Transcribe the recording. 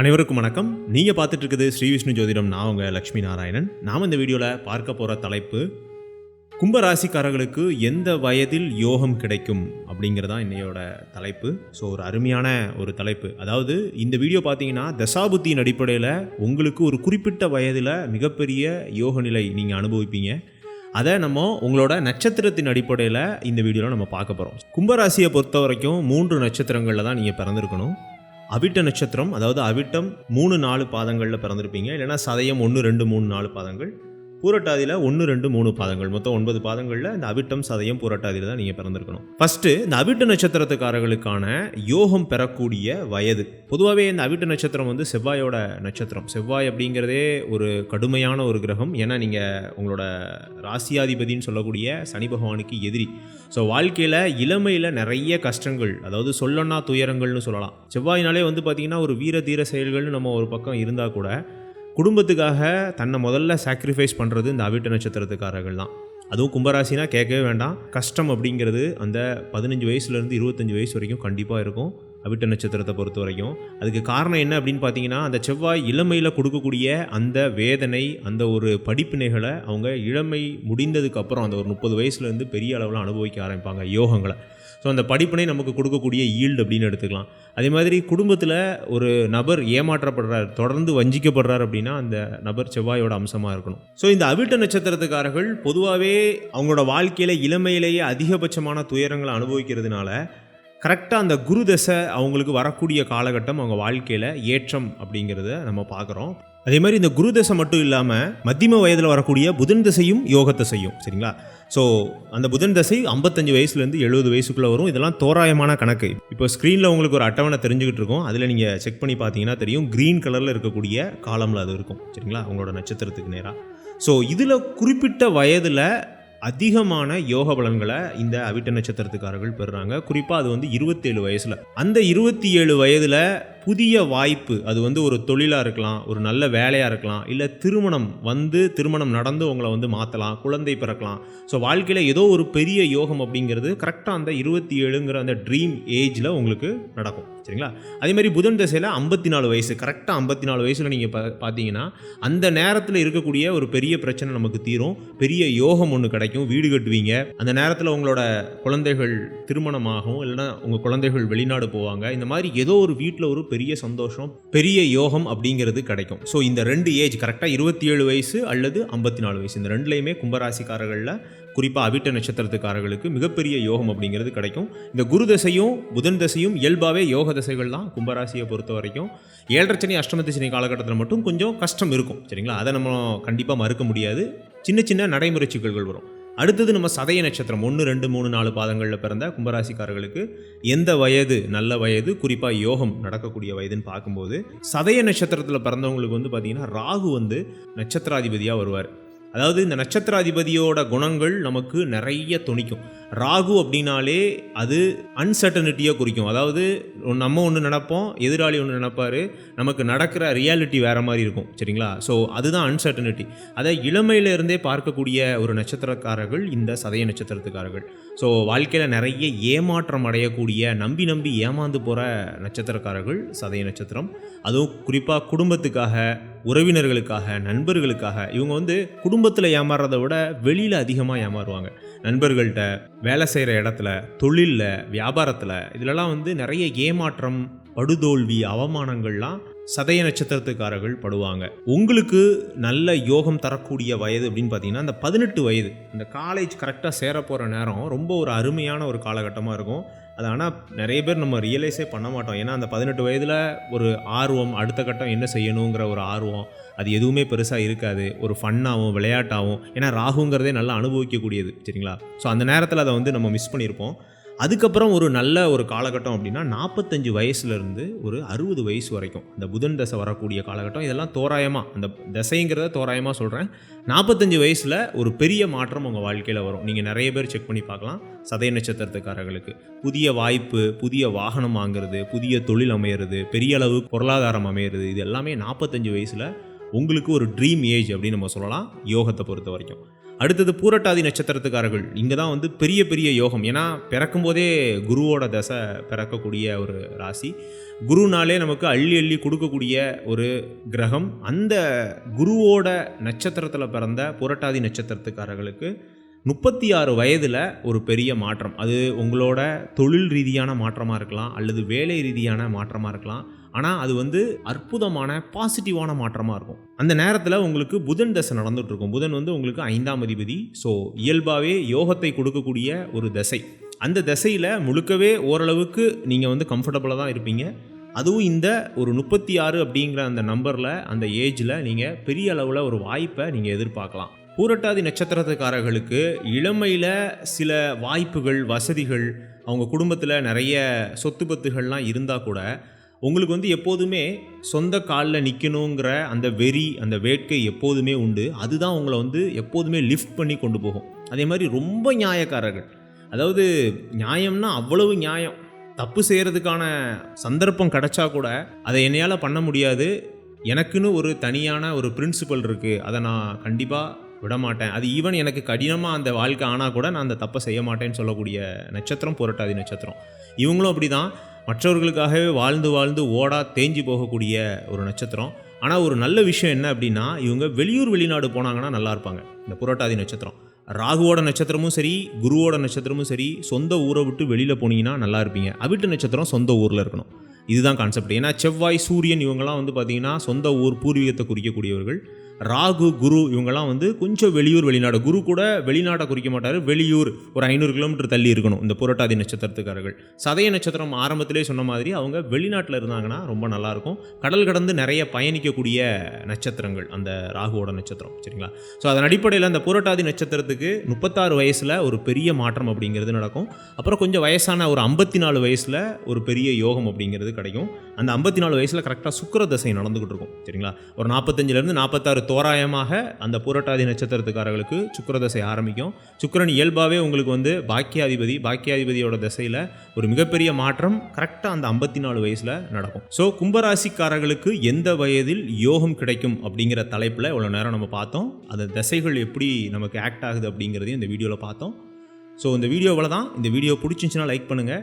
அனைவருக்கும் வணக்கம். நீங்கள் பார்த்துட்டு இருக்குது ஸ்ரீ விஷ்ணு ஜோதிடம். நான் உங்கள் லக்ஷ்மி நாராயணன். நாம் இந்த வீடியோவில் பார்க்க போகிற தலைப்பு கும்பராசிக்காரர்களுக்கு எந்த வயதில் யோகம் கிடைக்கும் அப்படிங்கிறதா இன்னையோட தலைப்பு. ஸோ ஒரு அருமையான ஒரு தலைப்பு. அதாவது இந்த வீடியோ பார்த்தீங்கன்னா தசாபுத்தியின் அடிப்படையில் உங்களுக்கு ஒரு குறிப்பிட்ட வயதில் மிகப்பெரிய யோக நிலை நீங்கள் அனுபவிப்பீங்க. அதை நம்ம உங்களோட நட்சத்திரத்தின் அடிப்படையில் இந்த வீடியோவில் நம்ம பார்க்க போகிறோம் கும்பராசியை பொறுத்த வரைக்கும் மூன்று நட்சத்திரங்களில் தான் நீங்கள் பிறந்திருக்கணும். அவிட்ட நட்சத்திரம் அதாவது அவிட்டம் மூணு நாலு பாதங்களில் பிறந்திருப்பீங்க. இல்லைன்னா சதயம் ஒன்று ரெண்டு மூணு நாலு பாதங்கள். பூரட்டாதியில் ஒன்று ரெண்டு மூணு பாதங்கள். மொத்தம் ஒன்பது பாதங்களில் இந்த அவிட்டம் சதயம் பூரட்டாதியில் தான் நீங்கள் பிறந்திருக்கணும். ஃபஸ்ட்டு இந்த அவிட்ட நட்சத்திரத்துக்காரர்களுக்கான யோகம் பெறக்கூடிய வயது. பொதுவாகவே இந்த அவிட்ட நட்சத்திரம் வந்து செவ்வாயோட நட்சத்திரம். செவ்வாய் அப்படிங்கிறதே ஒரு கடுமையான ஒரு கிரகம். ஏன்னா நீங்கள் உங்களோட ராசியாதிபதின்னு சொல்லக்கூடிய சனி பகவானுக்கு எதிரி. ஸோ வாழ்க்கையில் இளமையில் நிறைய கஷ்டங்கள் அதாவது சொல்லனா துயரங்கள்னு சொல்லலாம். செவ்வாயினாலே வந்து பார்த்திங்கன்னா ஒரு வீர தீர செயல்கள்னு நம்ம ஒரு பக்கம் இருந்தால் கூட குடும்பத்துக்காக தன்னை முதல்ல சாக்ரிஃபைஸ் பண்ணுறது இந்த அவிட்ட நட்சத்திரத்துக்காரர்கள் தான் அதுவும் கும்பராசினா கேட்கவே வேண்டாம். கஷ்டம் அப்படிங்கிறது அந்த பதினஞ்சு வயசுலேருந்து இருபத்தஞ்சு வயசு வரைக்கும் கண்டிப்பாக இருக்கும். அவிட்ட நட்சத்திரத்தை பொறுத்த வரைக்கும். அதுக்கு காரணம் என்ன அப்படின்னு பார்த்தீங்கன்னா அந்த செவ்வாய் இளமையில் கொடுக்கக்கூடிய அந்த வேதனை அந்த ஒரு படிப்பினைகளை அவங்க இளமை முடிந்ததுக்கப்புறம் அந்த ஒரு முப்பது வயசுலேருந்து பெரிய அளவில் அனுபவிக்க ஆரம்பிப்பாங்க யோகங்களை. ஸோ அந்த படிப்பினை நமக்கு கொடுக்கக்கூடிய ஈல்டு அப்படின்னு எடுத்துக்கலாம். அதே மாதிரி குடும்பத்தில் ஒரு நபர் ஏமாற்றப்படுறார் தொடர்ந்து வஞ்சிக்கப்படுறார் அப்படின்னா அந்த நபர் செவ்வாயோட அம்சமாக இருக்கணும். ஸோ இந்த அவிட்ட நட்சத்திரத்துக்காரர்கள் பொதுவாகவே அவங்களோட வாழ்க்கையில் இளமையிலேயே அதிகபட்சமான துயரங்களை அனுபவிக்கிறதுனால கரெக்டாக அந்த குரு தசை அவங்களுக்கு வரக்கூடிய காலகட்டம் அவங்க வாழ்க்கையில் ஏற்றம் அப்படிங்கிறத நம்ம பார்க்குறோம். அதே மாதிரி இந்த குரு தசை மட்டும் இல்லாமல் மத்தியம வயதில் வரக்கூடிய புதன் தசையும் யோகத்தை செய்யும் சரிங்களா? ஸோ அந்த புதன் தசை ஐம்பத்தஞ்சு வயசுலேருந்து எழுபது வயசுக்குள்ளே வரும். இதெல்லாம் தோராயமான கணக்கு. இப்போ ஸ்க்ரீனில் உங்களுக்கு ஒரு அட்டவணை தெரிஞ்சுக்கிட்டு இருக்கும். அதில் நீங்கள் செக் பண்ணி பார்த்தீங்கன்னா தெரியும். க்ரீன் கலரில் இருக்கக்கூடிய காலமில் அது இருக்கும் சரிங்களா? உங்களோட நட்சத்திரத்துக்கு நேராக ஸோ இதில் குறிப்பிட்ட வயதில் அதிகமான யோக பலன்களை இந்த அவிட்ட நட்சத்திரத்துக்காரர்கள் பெறுறாங்க. குறிப்பாக அது வந்து இருபத்தேழு வயசில். அந்த இருபத்தி ஏழு வயதில் புதிய வாய்ப்பு. அது வந்து ஒரு தொழிலாக இருக்கலாம் ஒரு நல்ல வேலையாக இருக்கலாம் இல்லை திருமணம் வந்து திருமணம் நடந்து உங்களை வந்து மாற்றலாம் குழந்தை பிறக்கலாம். ஸோ வாழ்க்கையில் ஏதோ ஒரு பெரிய யோகம் அப்படிங்கிறது கரெக்டாக அந்த இருபத்தி ஏழுங்கிற அந்த ட்ரீம் ஏஜில் உங்களுக்கு நடக்கும். சரிங்களா? அதே மாதிரி புதன் தசையில் ஐம்பத்தி நாலு வயசு கரெக்டாக ஐம்பத்தி நாலு வயசில் நீங்கள் பா பார்த்தீங்கன்னா அந்த நேரத்தில் இருக்கக்கூடிய ஒரு பெரிய பிரச்சனை நமக்கு தீரும். பெரிய யோகம் ஒன்று கிடைக்கும் வீடு கட்டுவீங்க. அந்த நேரத்தில் உங்களோட குழந்தைகள் திருமணமாகும் இல்லைன்னா உங்கள் குழந்தைகள் வெளிநாடு போவாங்க. இந்த மாதிரி ஏதோ ஒரு வீட்டில் ஒரு பெரிய சந்தோஷம் பெரிய யோகம் அப்படிங்கிறது கிடைக்கும். ஸோ இந்த ரெண்டு ஏஜ் கரெக்டாக இருபத்தி ஏழு வயசு அல்லது ஐம்பத்தி நாலு வயசு. இந்த ரெண்டுலேயுமே கும்பராசிக்காரர்களில் குறிப்பாக அவிட்ட நட்சத்திரத்துக்காரர்களுக்கு மிகப்பெரிய யோகம் அப்படிங்கிறது கிடைக்கும். இந்த குரு தசையும் புதன் தசையும் இயல்பாகவே யோக தசைகள் தான் கும்பராசியை பொறுத்த வரைக்கும். ஏழரை சனி அஷ்டமத்து சனி காலகட்டத்தில் மட்டும் கொஞ்சம் கஷ்டம் இருக்கும். சரிங்களா? அதை நம்ம கண்டிப்பாக மறுக்க முடியாது. சின்ன சின்ன நடைமுறை சிக்கல்கள் வரும். அடுத்தது நம்ம சதய நட்சத்திரம். ஒன்று ரெண்டு மூணு நாலு பாதங்களில் பிறந்த கும்பராசிக்காரர்களுக்கு எந்த வயது நல்ல வயது குறிப்பாக யோகம் நடக்கக்கூடிய வயதுன்னு பார்க்கும்போது சதய நட்சத்திரத்தில் பிறந்தவங்களுக்கு வந்து பார்த்திங்கன்னா ராகு வந்து நட்சத்திராதிபதியாக வருவார். அதாவது இந்த நட்சத்திராதிபதியோட குணங்கள் நமக்கு நிறைய துணிக்கும். ராகு அப்படின்னாலே அது அன்சர்டனிட்டியை குறிக்கும். அதாவது நம்ம ஒன்று நினப்போம் எதிராளி ஒன்று நினப்பார் நமக்கு நடக்கிற ரியாலிட்டி வேறு மாதிரி இருக்கும். சரிங்களா? ஸோ அதுதான் அன்சர்டனிட்டி அதை இளமையிலேருந்தே பார்க்கக்கூடிய ஒரு நட்சத்திரக்காரர்கள் இந்த சதய நட்சத்திரத்துக்காரர்கள். ஸோ வாழ்க்கையில் நிறைய ஏமாற்றம் அடையக்கூடிய நம்பி நம்பி ஏமாந்து போகிற நட்சத்திரக்காரர்கள் சதய நட்சத்திரம். அதுவும் குறிப்பாக குடும்பத்துக்காக உறவினர்களுக்காக நண்பர்களுக்காக இவங்க வந்து குடும்பத்தில் ஏமாறுறதை விட வெளியில் அதிகமாக ஏமாறுவாங்க. நண்பர்கள்ட்ட வேலை செய்கிற இடத்துல தொழிலில் வியாபாரத்தில் இதிலலாம் வந்து நிறைய ஏமாற்றம் படுதோல்வி அவமானங்கள்லாம் சதய நட்சத்திரத்துக்காரர்கள் படுவாங்க. உங்களுக்கு நல்ல யோகம் தரக்கூடிய வயது அப்படின்னு பார்த்தீங்கன்னா அந்த பதினெட்டு வயது இந்த காலேஜ் கரெக்டாக சேர போகிற நேரம் ரொம்ப ஒரு அருமையான ஒரு காலகட்டமாக இருக்கும். அது ஆனால் நிறைய பேர் நம்ம ரியலைஸே பண்ண மாட்டோம். ஏன்னா அந்த பதினெட்டு வயதில் ஒரு ஆர்வம் அடுத்த கட்டம் என்ன செய்யணுங்கிற ஒரு ஆர்வம் அது எதுவுமே பெருசாக இருக்காது. ஒரு ஃபன்னாகவும் விளையாட்டாகவும் ஏன்னா ராகுங்கிறதே நல்லா அனுபவிக்கக்கூடியது சரிங்களா? ஸோ அந்த நேரத்தில் அதை வந்து நம்ம மிஸ் பண்ணியிருப்போம் அதுக்கப்புறம் ஒரு நல்ல ஒரு காலகட்டம் அப்படின்னா நாற்பத்தஞ்சு வயசுலேருந்து ஒரு அறுபது வயசு வரைக்கும். இந்த புதன் தசை வரக்கூடிய காலகட்டம். இதெல்லாம் தோராயமாக அந்த தசைங்கிறத தோராயமாக சொல்கிறேன் நாற்பத்தஞ்சு வயசில் ஒரு பெரிய மாற்றம் உங்கள் வாழ்க்கையில் வரும். நீங்கள் நிறைய பேர் செக் பண்ணி பார்க்கலாம். சதய நட்சத்திரத்துக்காரர்களுக்கு புதிய வாய்ப்பு புதிய வாகனம் வாங்குறது புதிய தொழில் அமையிறது பெரிய அளவு பொருளாதாரம் அமையிறது இது எல்லாமே நாற்பத்தஞ்சு வயசில் உங்களுக்கு ஒரு ட்ரீம் ஏஜ் அப்படின்னு நம்ம சொல்லலாம். யோகத்தை பொறுத்த வரைக்கும். அடுத்தது பூரட்டாதி நட்சத்திரத்துக்காரர்கள். இங்கே தான் வந்து பெரிய பெரிய யோகம். ஏன்னா பிறக்கும் போதே குருவோட தசை பிறக்கக்கூடிய ஒரு ராசி. குருனாலே நமக்கு அள்ளி அள்ளி கொடுக்கக்கூடிய ஒரு கிரகம். அந்த குருவோட நட்சத்திரத்தில் பிறந்த புரட்டாதி நட்சத்திரத்துக்காரர்களுக்கு முப்பத்தி ஆறு வயதில் ஒரு பெரிய மாற்றம். அது உங்களோட தொழில் ரீதியான மாற்றமாக இருக்கலாம் அல்லது வேலை ரீதியான மாற்றமாக இருக்கலாம். ஆனால் அது வந்து அற்புதமான பாசிட்டிவான மாற்றமாக இருக்கும். அந்த நேரத்தில் உங்களுக்கு புதன் தசை நடந்துட்டு இருக்கும். புதன் வந்து உங்களுக்கு ஐந்தாம் அதிபதி. ஸோ இயல்பாகவே யோகத்தை கொடுக்கக்கூடிய ஒரு தசை. அந்த தசையில் முழுக்கவே ஓரளவுக்கு நீங்கள் வந்து கம்ஃபர்டபுளாக தான் இருப்பீங்க. அதுவும் இந்த ஒரு முப்பத்தி ஆறு அப்படிங்கிற அந்த நம்பரில் அந்த ஏஜில் நீங்கள் பெரிய அளவில் ஒரு வாய்ப்பை நீங்கள் எதிர்பார்க்கலாம். பூரட்டாதி நட்சத்திரத்துக்காரர்களுக்கு இளமையில் சில வாய்ப்புகள் வசதிகள் அவங்க குடும்பத்தில் நிறைய சொத்து பத்துகள்லாம் இருந்தால் கூட உங்களுக்கு வந்து எப்போதுமே சொந்த காலில் நிற்கணுங்கிற அந்த வெறி அந்த வேட்கை எப்போதுமே உண்டு. அதுதான் உங்களை வந்து எப்போதுமே லிஃப்ட் பண்ணி கொண்டு போகும். அதே மாதிரி ரொம்ப நியாயக்காரர்கள். அதாவது நியாயம்னா அவ்வளவு நியாயம். தப்பு செய்கிறதுக்கான சந்தர்ப்பம் கிடைச்சா கூட அதை என்னையால் பண்ண முடியாது. எனக்குன்னு ஒரு தனியான ஒரு பிரின்சிபல் இருக்குது அதை நான் கண்டிப்பாக விட மாட்டேன் அது ஈவன் எனக்கு கடினமாக அந்த வாழ்க்கை ஆனால் கூட நான் அந்த தப்பை செய்ய மாட்டேன்னு சொல்லக்கூடிய நட்சத்திரம் புரட்டாதி நட்சத்திரம். இவங்களும் அப்படி தான் மற்றவர்களுக்காகவே வாழ்ந்து வாழ்ந்து ஓடா தேஞ்சு போகக்கூடிய ஒரு நட்சத்திரம். ஆனால் ஒரு நல்ல விஷயம் என்ன அப்படின்னா இவங்க வெளியூர் வெளிநாடு போனாங்கன்னா நல்லா இருப்பாங்க. இந்த புரட்டாதி நட்சத்திரம். ராகுவோட நட்சத்திரமும் சரி குருவோட நட்சத்திரமும் சரி சொந்த ஊரை விட்டு வெளியில் போனீங்கன்னா நல்லா இருப்பீங்க. அவிட்டு நட்சத்திரம் சொந்த ஊரில் இருக்கணும். இதுதான் கான்செப்ட் ஏன்னா செவ்வாய் சூரியன் இவங்கெல்லாம் வந்து பார்த்தீங்கன்னா சொந்த ஊர் பூர்வீகத்தை குறிக்கக்கூடியவர்கள். ராகு குரு இவங்கெல்லாம் வந்து கொஞ்சம் வெளியூர் வெளிநாடு. குரு கூட வெளிநாட்டை குறிக்க மாட்டார். வெளியூர் ஒரு ஐநூறு கிலோமீட்டர் தள்ளி இருக்கணும் இந்த புரட்டாதி நட்சத்திரத்துக்காரர்கள். சதய நட்சத்திரம் ஆரம்பத்திலே சொன்ன மாதிரி அவங்க வெளிநாட்டில் இருந்தாங்கன்னா ரொம்ப நல்லாயிருக்கும். கடல் கடந்து நிறைய பயணிக்கக்கூடிய நட்சத்திரங்கள் அந்த ராகுவோட நட்சத்திரம் சரிங்களா? ஸோ அதன் அடிப்படையில் அந்த புரட்டாதி நட்சத்திரத்துக்கு முப்பத்தாறு வயசில் ஒரு பெரிய மாற்றம் அப்படிங்கிறது நடக்கும். அப்புறம் கொஞ்சம் வயசான ஒரு ஐம்பத்தி நாலு வயசில் ஒரு பெரிய யோகம் அப்படிங்கிறது கிடைக்கும். அந்த ஐம்பத்தி நாலு வயசில் கரெக்டாக சுக்கர தசை நடந்துகிட்டு இருக்கும். சரிங்களா? ஒரு நாற்பத்தஞ்சிலேருந்து நாற்பத்தாறு தோராயமாக அந்த புரட்டாதி நட்சத்திரத்துக்காரர்களுக்கு சுக்கர தசை ஆரம்பிக்கும். சுக்கிரன் இயல்பாகவே உங்களுக்கு வந்து பாக்கியாதிபதி பாக்கியாதிபதியோட தசையில் ஒரு மிகப்பெரிய மாற்றம் கரெக்டாக அந்த ஐம்பத்தி நாலு வயசில் நடக்கும். ஸோ கும்பராசிக்காரர்களுக்கு எந்த வயதில் யோகம் கிடைக்கும் அப்படிங்கிற தலைப்பில் இவ்வளோ நேரம் நம்ம பார்த்தோம். அந்த தசைகள் எப்படி நமக்கு ஆக்ட் ஆகுது அப்படிங்கிறதையும் இந்த வீடியோவில் பார்த்தோம். ஸோ இந்த வீடியோவில் தான் இந்த வீடியோ பிடிச்சிருந்துச்சுன்னா லைக் பண்ணுங்கள்